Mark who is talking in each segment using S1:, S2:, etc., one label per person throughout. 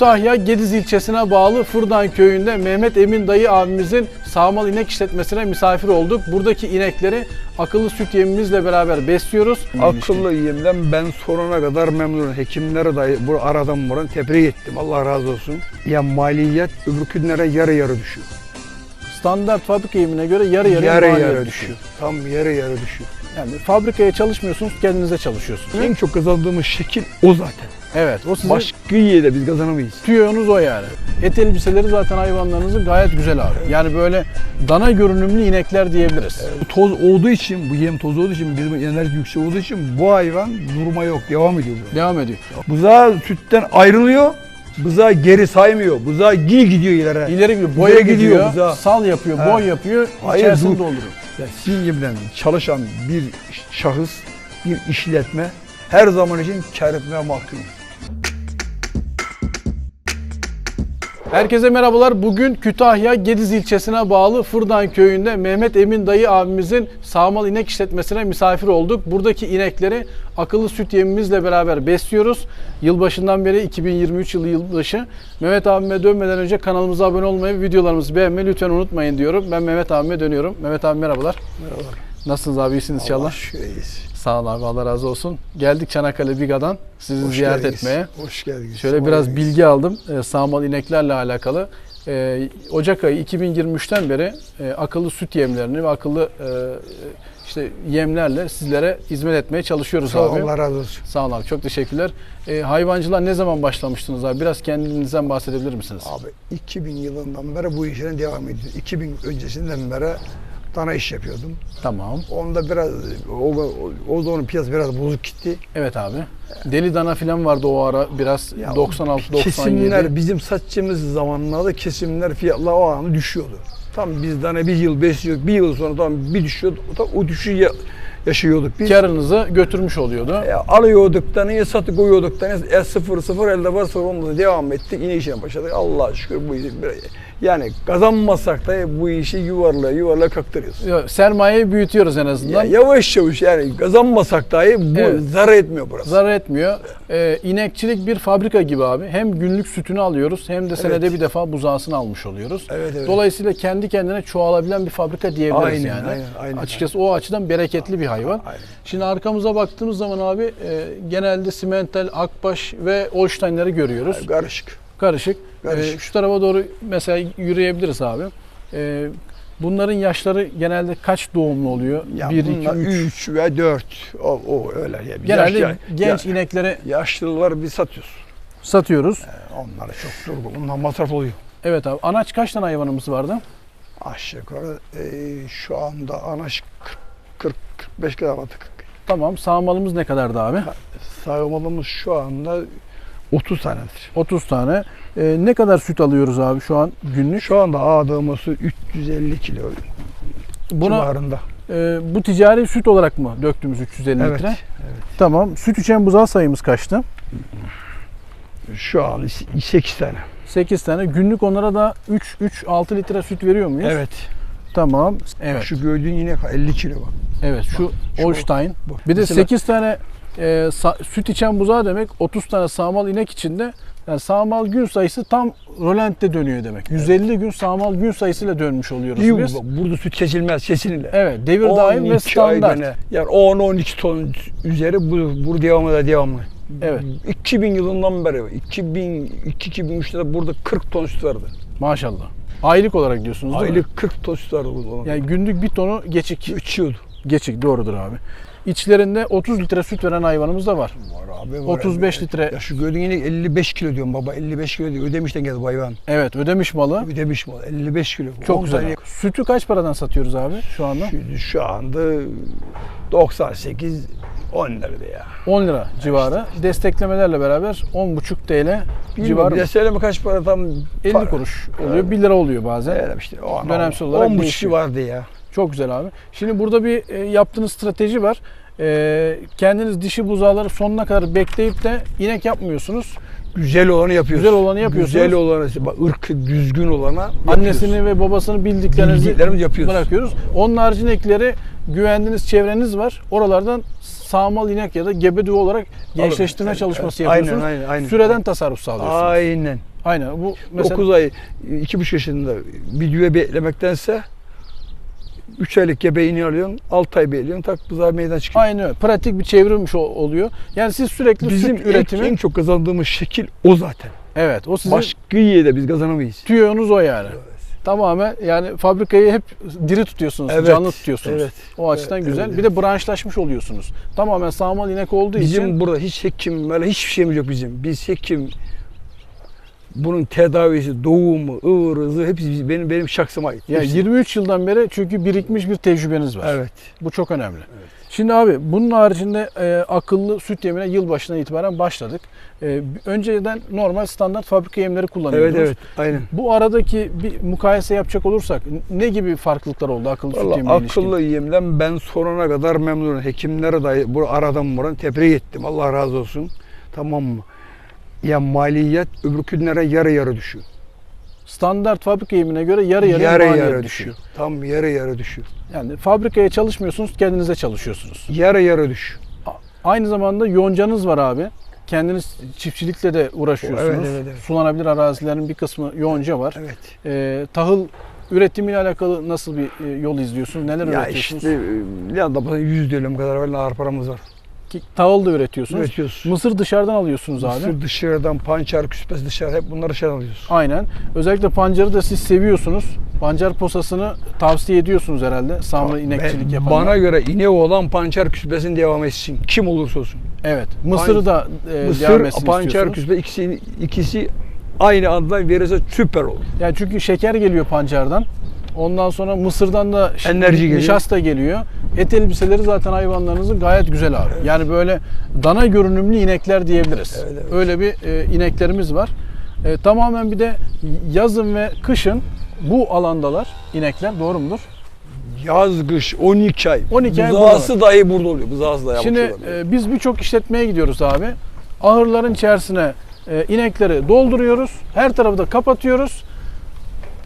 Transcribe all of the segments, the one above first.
S1: Kütahya Gediz ilçesine bağlı Fırdan köyünde Mehmet Emin dayı abimizin sağmal inek işletmesine misafir olduk. Buradaki inekleri akıllı süt yemimizle beraber besliyoruz.
S2: Akıllı yemden ben sonuna kadar memnunum. Hekimlere dahi bu aradan buradan tebrik ettim. Allah razı olsun. Ya maliyet öbürkünlere yarı yarı düşüyor.
S1: Standart fabrika yemine göre yarı yarı
S2: yarı yarı
S1: düşüyor.
S2: düşüyor. Tam yarı yarı düşüyor.
S1: Yani fabrikaya çalışmıyorsunuz, kendinize çalışıyorsunuz.
S2: En çok kazandığımız şekil o zaten.
S1: Evet, o sizin
S2: Başka yerde biz kazanamayız.
S1: tüyonuz o yani. Et elbiseleri zaten hayvanlarınızın gayet güzel abi. Yani böyle dana görünümlü inekler diyebiliriz.
S2: Bu toz olduğu için, bu yem toz olduğu için, bizim enerji yüksek olduğu için bu hayvan durma yok, devam ediyor. bu.
S1: Devam ediyor.
S2: Buzağı sütten ayrılıyor, buzağı geri saymıyor. Buzağı geri gidiyor ileri.
S1: İleri gidiyor, boya
S2: İleri
S1: gidiyor,
S2: gidiyor buzağı.
S1: sal yapıyor, boy yapıyor,
S2: Hayır,
S1: içerisini
S2: dur.
S1: dolduruyor.
S2: Ya sizin gibiden çalışan bir şahıs, bir işletme her zaman için kar etmeye mahkum.
S1: Herkese merhabalar. Bugün Kütahya Gediz ilçesine bağlı Fırdan köyünde Mehmet Emin dayı abimizin sağmal inek işletmesine misafir olduk. Buradaki inekleri akıllı süt yemimizle beraber besliyoruz. Yılbaşından beri 2023 yılı yılbaşı. Mehmet abime dönmeden önce kanalımıza abone olmayı videolarımızı beğenmeyi lütfen unutmayın diyorum. Ben Mehmet abime dönüyorum. Mehmet abi merhabalar.
S2: Merhaba.
S1: Nasılsınız abi? İyisiniz inşallah.
S2: Allah şükreyiz.
S1: Sağ ol abi. Allah razı olsun. Geldik Çanakkale Biga'dan sizi
S2: Hoş
S1: ziyaret
S2: geldiniz.
S1: etmeye.
S2: Hoş geldiniz.
S1: Şöyle
S2: Hoş
S1: biraz
S2: geldiniz.
S1: bilgi aldım e, sağmal ineklerle alakalı. E, Ocak ayı 2023'ten beri e, akıllı süt yemlerini ve akıllı e, işte yemlerle sizlere hizmet etmeye çalışıyoruz
S2: Sağ ol,
S1: abi.
S2: Allah razı olsun.
S1: Sağ olun abi çok teşekkürler. E, hayvancılığa ne zaman başlamıştınız abi? Biraz kendinizden bahsedebilir misiniz?
S2: Abi 2000 yılından beri bu işine devam ediyoruz. 2000 öncesinden beri dana iş yapıyordum.
S1: Tamam.
S2: Onda biraz, o, o, zaman piyasa biraz bozuk gitti.
S1: Evet abi. Deli dana falan vardı o ara biraz
S2: Ya
S1: 96 97.
S2: Kesimler bizim satçımız zamanlarda kesimler fiyatlar o an düşüyordu. Tam biz tane bir yıl besliyorduk, bir yıl sonra tam bir düşüyordu. Tam o düşüşü ya- yaşıyorduk biz.
S1: Karınızı götürmüş oluyordu.
S2: E, alıyorduk tane, satıp koyuyorduk tane. E, sıfır sıfır elde var sonra onunla devam ettik. Yine işe başladık. Allah'a şükür bu bir- yani kazanmasak da bu işi yuvarlaya yuvarlaya kaktırıyoruz.
S1: Ya, Sermayeyi büyütüyoruz en azından.
S2: Ya, yavaş yavaş yani kazanmasak dahi bu
S1: Evet.
S2: zarar etmiyor burası.
S1: Zarar etmiyor. Ee, inekçilik bir fabrika gibi abi. Hem günlük sütünü alıyoruz hem de senede bir defa buzağısını almış oluyoruz.
S2: Evet, evet.
S1: Dolayısıyla kendi kendine çoğalabilen bir fabrika diyebiliriz
S2: Aynen,
S1: yani.
S2: aynen, aynen.
S1: Açıkçası o açıdan bereketli bir hayvan.
S2: Aynen.
S1: Şimdi arkamıza baktığımız zaman abi e, genelde simental, akbaş ve Holstein'leri görüyoruz.
S2: Karışık.
S1: Karışık.
S2: Karışık.
S1: Ee, şu tarafa doğru mesela yürüyebiliriz abi. Ee, bunların yaşları genelde kaç doğumlu oluyor?
S2: Ya
S1: 1, 2,
S2: bunlar
S1: 3.
S2: 3 ve 4 o, o öyle ya.
S1: Genelde
S2: Yaş-
S1: genç
S2: ya-
S1: inekleri
S2: yaşlılar biz satıyoruz.
S1: satıyoruz.
S2: Onlara çok durgun. Ondan masraf oluyor.
S1: Evet abi. Anaç kaç tane hayvanımız vardı?
S2: Aşağı yukarı e, şu anda anaş 40 45 kadar attık.
S1: Tamam. Sağmalımız ne kadardı abi?
S2: Sağmalımız şu anda 30 tanedir.
S1: 30 tane. Ee, ne kadar süt alıyoruz abi şu an günlük?
S2: Şu anda ağdığımızı 350 kilo
S1: Buna
S2: civarında.
S1: e, bu ticari süt olarak mı döktüğümüz 350
S2: Evet.
S1: litre? Tamam. Süt içen buzağı sayımız kaçtı?
S2: Şu an 8 tane.
S1: 8 tane. Günlük onlara da 3 3 6 litre süt veriyor muyuz?
S2: Evet.
S1: Tamam. Evet.
S2: Şu gördüğün yine 50 kilo bak.
S1: Evet şu
S2: şu-
S1: Holstein.
S2: Bu.
S1: Bir de
S2: Mesela-
S1: 8 tane e, süt içen buzağı demek 30 tane sağmal inek içinde yani sağmal gün sayısı tam rolantte dönüyor demek. 150 gün sağmal gün sayısıyla dönmüş oluyoruz
S2: İyi,
S1: biz.
S2: burada süt kesilmez kesinlikle.
S1: Evet devir daim ve
S2: 12 ay
S1: standart.
S2: Yani 10-12 ton üzeri bu, bu devamı da devamlı.
S1: Evet
S2: 2000 yılından beri 2002-2003'te de burada 40 ton süt vardı.
S1: maşallah. Aylık olarak diyorsunuz değil mi?
S2: Aylık 40 ton süt vardı burada.
S1: Yani günlük bir tonu geçik.
S2: Uçuyordu.
S1: Geçik doğrudur abi. İçlerinde 30 litre süt veren hayvanımız da var.
S2: Var abi, var
S1: 35
S2: abi.
S1: litre.
S2: Ya şu gördüğün yine 55 kilo diyorum baba 55 kilo diyor. Ödemişten geldi bu hayvan.
S1: Evet ödemiş malı.
S2: Ödemiş mi? 55 kilo.
S1: Çok
S2: 10
S1: güzel.
S2: tane-
S1: Sütü kaç paradan satıyoruz abi şu anda?
S2: Şu, şu anda 98 10 lirada ya.
S1: 10 lira civarı. Desteklemelerle beraber 10,5 TL
S2: Bilmiyorum
S1: civarı.
S2: bir de söyleme kaç para tam
S1: 50
S2: para.
S1: kuruş oluyor. 1 lira oluyor bazen.
S2: Evet işte o
S1: Dönemsel olarak
S2: 10 buçuk
S1: değişiyor.
S2: vardı ya.
S1: Çok güzel abi. Şimdi burada bir e, yaptığınız strateji var. E, kendiniz dişi buzağları sonuna kadar bekleyip de inek yapmıyorsunuz.
S2: Güzel olanı yapıyoruz.
S1: Güzel olanı yapıyorsunuz.
S2: Güzel olanı, bak ırkı düzgün olana yapıyoruz.
S1: Annesini ve babasını bildiklerinizi
S2: Bildiklerimizi yapıyoruz.
S1: bırakıyoruz. Onun haricindekileri güvendiğiniz çevreniz var. Oralardan sağmal inek ya da gebedüğü olarak gençleştirme çalışması yapıyorsunuz.
S2: Aynen, aynen, aynen.
S1: Süreden tasarruf sağlıyorsunuz.
S2: Aynen.
S1: Aynen bu mesela
S2: 9 ay, 2,5 yaşında bir düve beklemektense 3 aylık gebeğini alıyorsun, 6 ay bekliyorsun, tak buzağı meydan çıkıyor.
S1: aynı öyle. pratik bir çevrilmiş ol- oluyor. Yani siz sürekli
S2: Bizim
S1: süt
S2: en,
S1: üretimi
S2: en çok kazandığımız şekil o zaten.
S1: evet o sizin
S2: Başka yerde biz kazanamayız.
S1: tüyonuz o yani. Tamamen yani fabrikayı hep diri tutuyorsunuz,
S2: Evet,
S1: canlı tutuyorsunuz.
S2: evet.
S1: O açıdan
S2: Evet,
S1: güzel.
S2: evet,
S1: Bir de branşlaşmış oluyorsunuz. Tamamen sağmal inek olduğu
S2: Bizim
S1: için
S2: burada hiç hekim, böyle hiçbir şeyimiz yok bizim. Biz hekim, bunun tedavisi, doğumu, ıvırızı hepsi benim benim şahsıma ait.
S1: ya
S2: Hepsi.
S1: 23 yıldan beri çünkü birikmiş bir tecrübeniz var.
S2: Evet.
S1: Bu çok önemli. Şimdi abi bunun haricinde e, akıllı süt yemine yılbaşından itibaren başladık. E, önceden normal standart fabrika yemleri kullanıyordunuz.
S2: Evet evet. Aynen.
S1: Bu aradaki bir mukayese yapacak olursak ne gibi farklılıklar oldu akıllı süt
S2: Valla
S1: yemine ilişkin?
S2: akıllı yemden ben sonuna kadar memnunum. Hekimlere dahi bu aradan buradan tebrik ettim. Allah razı olsun. Tamam mı? Ya maliyet öbürkünlere yarı yarı düşüyor.
S1: Standart fabrika yemine göre yarı yarı,
S2: yarı
S1: maliyet
S2: yarı
S1: düşüyor.
S2: düşüyor. Tam yarı yarı düşüyor.
S1: Yani fabrikaya çalışmıyorsunuz, kendinize çalışıyorsunuz.
S2: Yarı yarı düşüyor.
S1: Aynı zamanda yoncanız var abi. Kendiniz çiftçilikle de uğraşıyorsunuz.
S2: Evet, evet, evet.
S1: Sulanabilir arazilerin bir kısmı yonca var.
S2: Evet.
S1: Ee, tahıl üretimiyle alakalı nasıl bir e, yol izliyorsunuz? Neler
S2: Ya
S1: üretiyorsunuz?
S2: işte e, ya da 100 dönüm kadar böyle ağır paramız var.
S1: Tahıl da üretiyorsunuz.
S2: Üretiyoruz.
S1: Mısır dışarıdan alıyorsunuz abi.
S2: Mısır dışarıdan, pançar, küspesi dışarı hep bunları dışarı alıyoruz.
S1: Aynen. Özellikle pancarı da siz seviyorsunuz. Pancar posasını tavsiye ediyorsunuz herhalde. Samlı inekçilik yapanlar.
S2: Bana göre ineği olan pançar küspesini devam etsin. Kim olursa olsun.
S1: Evet. Mısırı da e, devam
S2: Mısır,
S1: etsin
S2: pançar
S1: istiyorsunuz.
S2: küspe ikisi, ikisi aynı adla verirse süper olur.
S1: Yani çünkü şeker geliyor pancardan. Ondan sonra mısırdan da
S2: Enerji geliyor.
S1: nişasta geliyor. Et elbiseleri zaten hayvanlarınızın gayet güzel abi. Yani böyle dana görünümlü inekler diyebiliriz.
S2: Evet, evet.
S1: Öyle bir e, ineklerimiz var. E, tamamen bir de yazın ve kışın bu alandalar inekler doğru mudur?
S2: Yaz, kış, 12 ay.
S1: 12 ay
S2: Buzağısı dahi burada oluyor. Buzağısı dahi
S1: Şimdi e, biz birçok işletmeye gidiyoruz abi. Ahırların içerisine e, inekleri dolduruyoruz. Her tarafı da kapatıyoruz.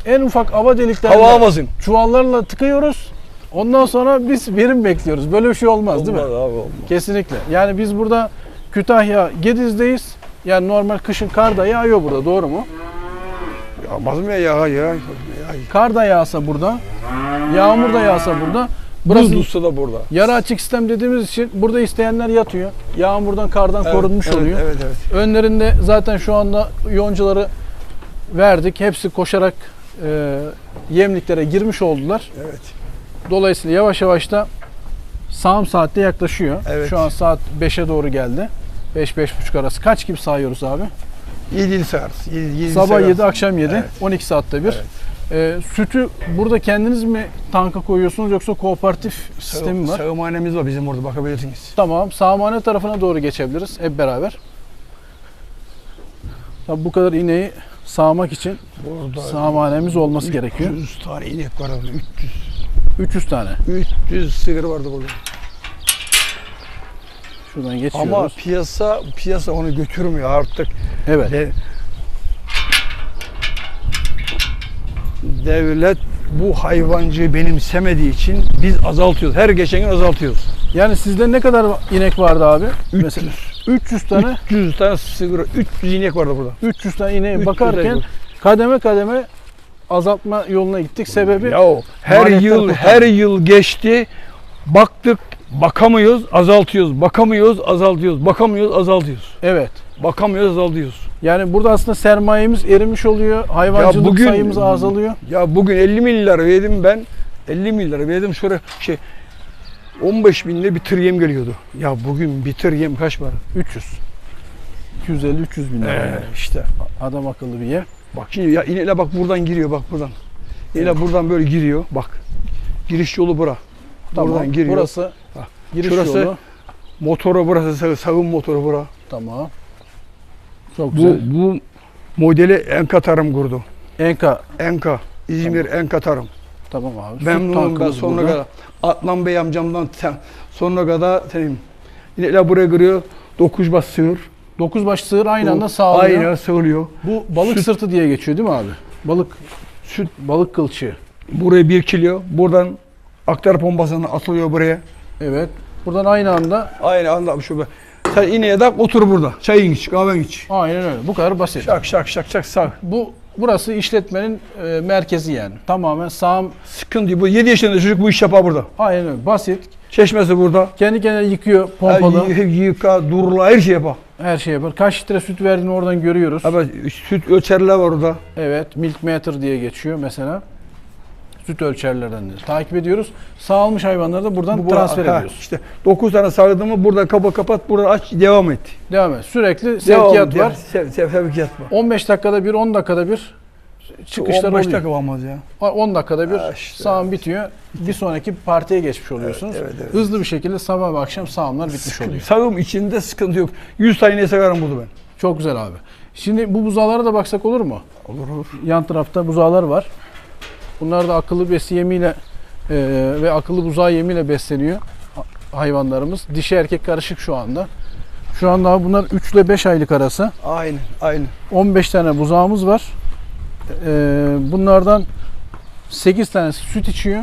S1: En ufak ava deliklerinde
S2: Hava
S1: çuvallarla tıkıyoruz. Ondan sonra biz verim bekliyoruz. Böyle bir şey olmaz, değil mi?
S2: Olmaz abi olmaz.
S1: Kesinlikle. Yani biz burada Kütahya Gediz'deyiz. Yani normal kışın kar da yağıyor burada doğru mu?
S2: Yağmaz mı ya? Ya, ya, ya.
S1: Kar da yağsa burada, yağmur da yağsa burada.
S2: Buz
S1: Burası
S2: tutsa da burada.
S1: yarı açık sistem dediğimiz için burada isteyenler yatıyor. Yağmurdan, kardan korunmuş
S2: evet,
S1: oluyor.
S2: Evet evet.
S1: Önlerinde zaten şu anda yoncaları verdik. Hepsi koşarak e, yemliklere girmiş oldular.
S2: Evet.
S1: Dolayısıyla yavaş yavaş da sağım saatte yaklaşıyor.
S2: Evet.
S1: Şu an saat 5'e doğru geldi. 5-5.30 arası. Kaç gibi sağıyoruz abi?
S2: 7 il sağarız. Yedi- yedi
S1: Sabah
S2: sağarız.
S1: 7, akşam 7.
S2: Evet.
S1: 12 saatte bir.
S2: Evet.
S1: E, sütü burada kendiniz mi tanka koyuyorsunuz yoksa kooperatif sistemi var?
S2: Sağımhanemiz var bizim orada bakabilirsiniz.
S1: Tamam. Sağmane tarafına doğru geçebiliriz hep beraber. Tabii bu kadar ineği sağmak için
S2: Burada
S1: sağmanemiz olması gerekiyor.
S2: 300 tane inek var orada. 300.
S1: 300 tane.
S2: 300 sığır vardı burada.
S1: Şuradan geçiyoruz.
S2: Ama piyasa piyasa onu götürmüyor artık.
S1: evet.
S2: De- devlet bu hayvancıyı benimsemediği için biz azaltıyoruz. Her geçen gün azaltıyoruz.
S1: Yani sizde ne kadar inek vardı abi?
S2: 300.
S1: Mesela 300 tane
S2: 300 tane sığır, 300 inek vardı burada.
S1: 300 tane ineğe
S2: 300
S1: bakarken
S2: inek.
S1: kademe kademe azaltma yoluna gittik. Sebebi
S2: Ya her yıl
S1: kurtarıyor.
S2: her yıl geçti. Baktık bakamıyoruz, azaltıyoruz. Bakamıyoruz, azaltıyoruz. Bakamıyoruz, azaltıyoruz.
S1: evet.
S2: Bakamıyoruz, azaltıyoruz.
S1: Yani burada aslında sermayemiz erimiş oluyor. Hayvancılık
S2: bugün-
S1: sayımız azalıyor.
S2: Ya bugün 50 milyar verdim ben. 50 milyar verdim şöyle şey 15 binle bir tır yem geliyordu. Ya bugün bir tır yem kaç para?
S1: 300. 250-300 bin lira.
S2: Ee,
S1: yani.
S2: işte.
S1: Adam akıllı bir yer.
S2: Bak şimdi ya ineğe bak buradan giriyor bak buradan. İneğe buradan böyle giriyor bak. Giriş yolu bura.
S1: Tamam.
S2: Buradan giriyor.
S1: Burası
S2: Ha,
S1: giriş
S2: şurası-
S1: yolu.
S2: Motoru burası sağım motoru bura.
S1: Tamam. Çok
S2: Bu
S1: güzel.
S2: bu modeli Enka Tarım kurdu.
S1: Enka.
S2: Enka. İzmir Enka Tarım.
S1: Tamam abi.
S2: Memnunum ben sonuna
S1: burada.
S2: kadar. Adnan Bey amcamdan sen, sonuna kadar senin. İnekler buraya giriyor. Dokuz bas sığır.
S1: Dokuz baş sığır aynı anda sağlıyor.
S2: Aynen sığılıyor.
S1: Bu balık
S2: Süt-
S1: sırtı diye geçiyor değil mi abi? Balık
S2: Süt
S1: balık kılçığı.
S2: buraya bir kilo. Buradan aktar pompasına atılıyor buraya.
S1: Evet. Buradan aynı anda
S2: Aynı anda şu be- Sen ineğe tak otur burada. Çayın iç, kahven iç.
S1: Aynen öyle. Bu kadar basit.
S2: Şak şak şak şak sağ.
S1: Bu burası işletmenin e, merkezi yani. Tamamen sağım.
S2: Sıkıntı değil. Bu 7 yaşında çocuk bu iş yapar burada.
S1: Aynen öyle. Basit.
S2: Çeşmesi burada.
S1: Kendi kendine yıkıyor pompalı.
S2: Her y- yıka, durula her şey yapar.
S1: Her şey yapar. Kaç litre süt verdiğini oradan görüyoruz.
S2: Abi süt ölçerler var orada.
S1: Evet. Milk meter diye geçiyor mesela. Süt ölçerlerden de takip ediyoruz. Sağılmış hayvanları da buradan
S2: Bu-
S1: transfer
S2: ha,
S1: ediyoruz.
S2: İşte 9 tane sağladın mı burada kaba kapat, burada aç, devam et.
S1: Devam et. Sürekli
S2: Devam
S1: sevkiyat
S2: et.
S1: var.
S2: Sev, sev, sevkiyat var.
S1: 15 dakikada bir, 10 dakikada bir çıkışlar
S2: 15
S1: oluyor.
S2: dakika olmaz ya.
S1: 10 dakikada bir
S2: Ha, işte.
S1: sağım bitiyor. Bir sonraki partiye geçmiş oluyorsunuz.
S2: evet, evet.
S1: Hızlı bir şekilde sabah ve akşam sağımlar bitmiş oluyor.
S2: Sağım içinde sıkıntı yok. 100 tane ineği severim burada ben.
S1: Çok güzel abi. Şimdi bu buzağlara da baksak olur mu?
S2: Olur olur.
S1: Yan tarafta buzağlar var. Bunlar da akıllı besi yemiyle e, ve akıllı buzağı yemiyle besleniyor ha- hayvanlarımız. Dişi erkek karışık şu anda. Şu anda bunlar 3 ile 5 aylık arası.
S2: Aynen, aynen.
S1: 15 tane buzağımız var. E, bunlardan 8 tanesi süt içiyor.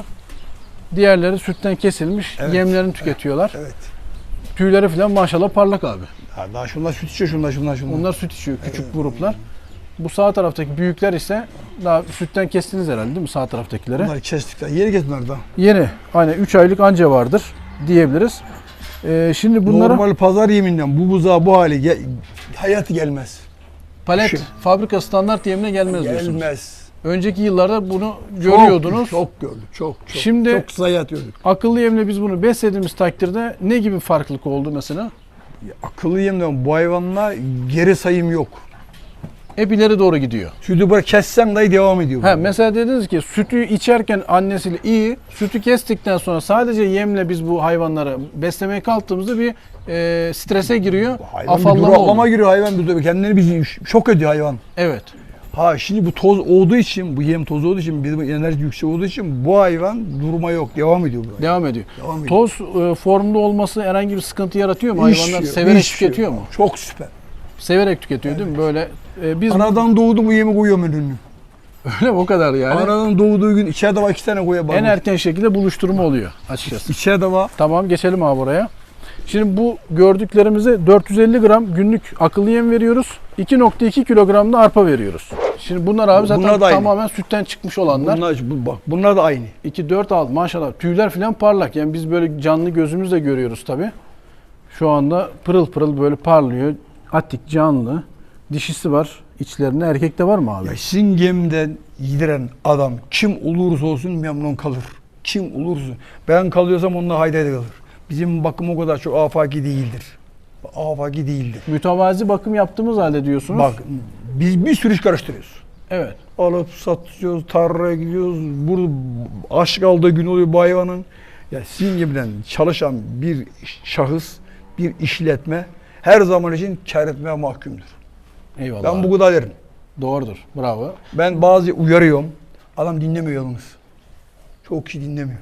S1: Diğerleri sütten kesilmiş.
S2: Evet.
S1: Yemlerini tüketiyorlar.
S2: Evet.
S1: Tüyleri falan maşallah parlak abi.
S2: Ha, daha şunlar süt içiyor, şunlar, şunlar, şunlar.
S1: Onlar süt içiyor küçük gruplar. Bu sağ taraftaki büyükler ise daha sütten kestiniz herhalde değil mi sağ taraftakileri?
S2: Bunları kestik daha. Yeni kestiler daha.
S1: Yeni. Aynen 3 aylık anca vardır diyebiliriz. Ee, şimdi bunlara
S2: Normal pazar yeminden bu buzağı bu hale gel, hayatı gelmez.
S1: Palet
S2: şu-
S1: fabrika standart yemine gelmez diyorsunuz.
S2: Gelmez.
S1: Önceki yıllarda bunu görüyordunuz.
S2: Çok, çok gördük. Çok çok.
S1: Şimdi-
S2: çok zayiat gördük.
S1: Akıllı yemle biz bunu beslediğimiz takdirde ne gibi farklılık oldu mesela?
S2: Ya, akıllı yemden bu hayvanla geri sayım yok.
S1: Hep ileri doğru gidiyor.
S2: Sütü böyle kessem dahi devam ediyor.
S1: Ha, mesela dediniz ki sütü içerken annesiyle iyi, sütü kestikten sonra sadece yemle biz bu hayvanları beslemeye kalktığımızda bir e, strese giriyor.
S2: Hayvan bir
S1: afallama
S2: duraklama
S1: oluyor.
S2: giriyor hayvan bir dur- kendini bir şok ediyor hayvan.
S1: Evet.
S2: Ha şimdi bu toz olduğu için, bu yem tozu olduğu için, bizim enerji yüksek olduğu için bu hayvan durma yok, devam ediyor bu.
S1: Devam ediyor.
S2: Devam ediyor.
S1: Toz e, formda olması herhangi bir sıkıntı yaratıyor mu? Hayvanlar
S2: yok,
S1: severek
S2: hiç
S1: tüketiyor
S2: yok.
S1: mu?
S2: Çok süper.
S1: Severek tüketiyor değil mi? Böyle e, biz
S2: Anadan doğdu bu yemi koyuyor önünü.
S1: öyle o kadar yani.
S2: Anadan doğduğu gün içeride var iki tane koyuyor.
S1: en erken şekilde buluşturma oluyor açıkçası.
S2: İçeride var.
S1: Tamam geçelim abi oraya. Şimdi bu gördüklerimize 450 gram günlük akıllı yem veriyoruz. 2.2 kilogram da arpa veriyoruz. Şimdi bunlar abi zaten
S2: Bunlar da aynı.
S1: tamamen sütten çıkmış olanlar.
S2: Bunlar, bu, bak bunlar da aynı.
S1: 2 4 6 maşallah tüyler falan parlak. Yani biz böyle canlı gözümüzle görüyoruz tabi. Şu anda pırıl pırıl böyle parlıyor. Atik canlı. Dişisi var içlerinde. Erkekte var mı abi?
S2: Ya sizin gemiden yediren adam kim olursa olsun memnun kalır. Kim olursa. Ben kalıyorsam onunla haydi kalır. Bizim bakım o kadar çok afaki değildir. Afaki değildir.
S1: Mütevazi bakım yaptığımız halde diyorsunuz.
S2: Bak biz bir sürü iş karıştırıyoruz.
S1: Evet.
S2: Alıp satıyoruz, tarlaya gidiyoruz. Burada aç kaldığı gün oluyor bu hayvanın. Ya sizin gibiden çalışan bir şahıs, bir işletme her zaman için kar etmeye mahkumdur.
S1: Eyvallah.
S2: Ben bu kadar derim.
S1: Doğrudur. Bravo.
S2: Ben bazı uyarıyorum. Adam dinlemiyor yalnız. Çok kişi dinlemiyor.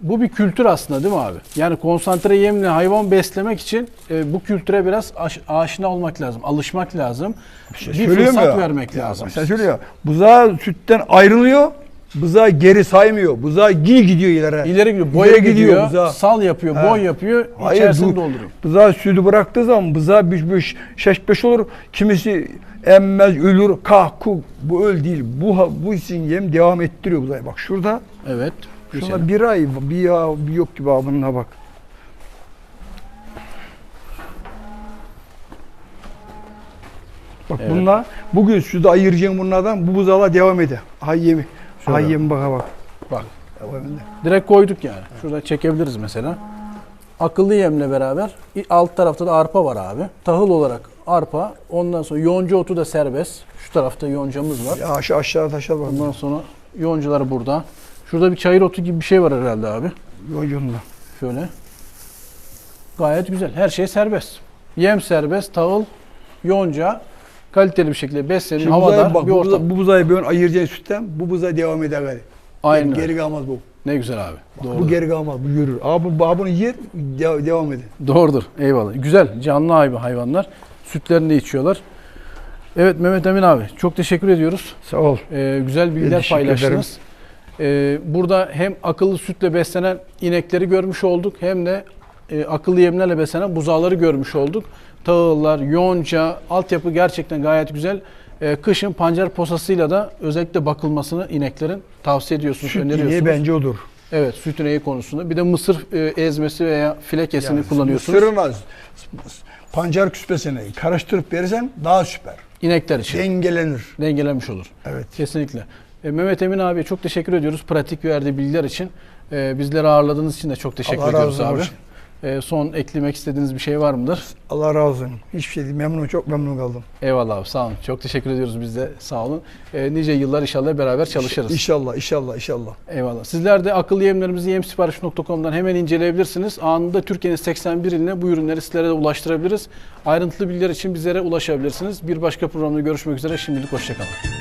S1: Bu bir kültür aslında değil mi abi? Yani konsantre yemle hayvan beslemek için e, bu kültüre biraz aş- aşina olmak lazım. Alışmak lazım. Bir,
S2: şey Söylüyorum
S1: fırsat
S2: ya.
S1: vermek
S2: Ya
S1: lazım.
S2: Sen söylüyor. ya, Buzağı sütten ayrılıyor. Buzağı geri saymıyor. Buzağı gil gidiyor ileri.
S1: İleri gidiyor, boya
S2: İleri
S1: gidiyor,
S2: gidiyor buzağı.
S1: sal yapıyor,
S2: Ha.
S1: boy yapıyor,
S2: Hayır,
S1: içerisini
S2: bu-
S1: dolduruyor.
S2: Buzağı sütü bıraktığı zaman buzağı bir, bir şeş beş olur. Kimisi emmez, ölür, kah, ku. Bu öl değil. Bu, bu için yem devam ettiriyor buzağı. Bak şurada,
S1: Evet.
S2: şurada
S1: geçelim.
S2: bir ay, bir, ya, bir yok gibi abonuna bak. Bak
S1: Evet.
S2: bunlar, bugün sütü ayıracağım bunlardan, bu buzağlar devam eder. Hay yemi.
S1: Şöyle.
S2: Yemi baka bak.
S1: Bak. Direkt koyduk yani. Şurada çekebiliriz mesela. Akıllı yemle beraber alt tarafta da arpa var abi. Tahıl olarak arpa. Ondan sonra yonca otu da serbest. Şu tarafta yoncamız var.
S2: Ya aşağı aşağı taşa bak.
S1: Ondan sonra yoncalar burada. Şurada bir çayır otu gibi bir şey var herhalde abi.
S2: Yoncunla.
S1: Şöyle. Gayet güzel. Her şey serbest. Yem serbest, tahıl, yonca kaliteli bir şekilde besleniyor.
S2: Şimdi
S1: Havadar
S2: bak,
S1: bir
S2: bu,
S1: ortam.
S2: bu buzağı böyle ayıracaksın sütten, bu buzağı devam eder gari.
S1: Aynen.
S2: Geri kalmaz bu.
S1: Ne güzel abi. Doğru.
S2: Bu geri kalmaz, bu yürür. Abi bu, bu bunu yer, de- devam eder.
S1: Doğrudur. Eyvallah. Güzel. Canlı abi hayvanlar. Sütlerini de içiyorlar. Evet Mehmet Emin abi çok teşekkür ediyoruz.
S2: Sağ ol.
S1: Ee, güzel bilgiler paylaştınız. Ee, burada hem akıllı sütle beslenen inekleri görmüş olduk hem de e, akıllı yemlerle beslenen buzağları görmüş olduk. Tahıllar, yonca, altyapı gerçekten gayet güzel. E, kışın pancar posasıyla da özellikle bakılmasını ineklerin tavsiye ediyorsunuz,
S2: Süt
S1: öneriyorsunuz.
S2: ineği bence odur.
S1: Evet, süt ineği konusunda. Bir de mısır e, ezmesi veya filekesini
S2: Yani
S1: kullanıyorsunuz.
S2: Mısırın az. Pancar küspesini karıştırıp verirsen daha süper.
S1: İnekler için
S2: Dengelenir.
S1: dengelenmiş olur.
S2: Evet.
S1: Kesinlikle. E, Mehmet Emin abi çok teşekkür ediyoruz. Pratik verdiği bilgiler için. E, bizleri ağırladığınız için de çok teşekkür
S2: Allah
S1: ediyoruz abi.
S2: olsun.
S1: E, son eklemek istediğiniz bir şey var mıdır?
S2: Allah razı olsun. Hiçbir şey değil. Memnun, çok memnun kaldım.
S1: Eyvallah abi sağ olun. Çok teşekkür ediyoruz biz de sağ olun. E, nice yıllar inşallah beraber çalışırız.
S2: İnşallah, inşallah, inşallah.
S1: Eyvallah. Sizler de akıllı yemlerimizi yemsipariş.com'dan hemen inceleyebilirsiniz. Anında Türkiye'nin 81 iline bu ürünleri sizlere de ulaştırabiliriz. Ayrıntılı bilgiler için bizlere ulaşabilirsiniz. Bir başka programda görüşmek üzere. Şimdilik hoşçakalın.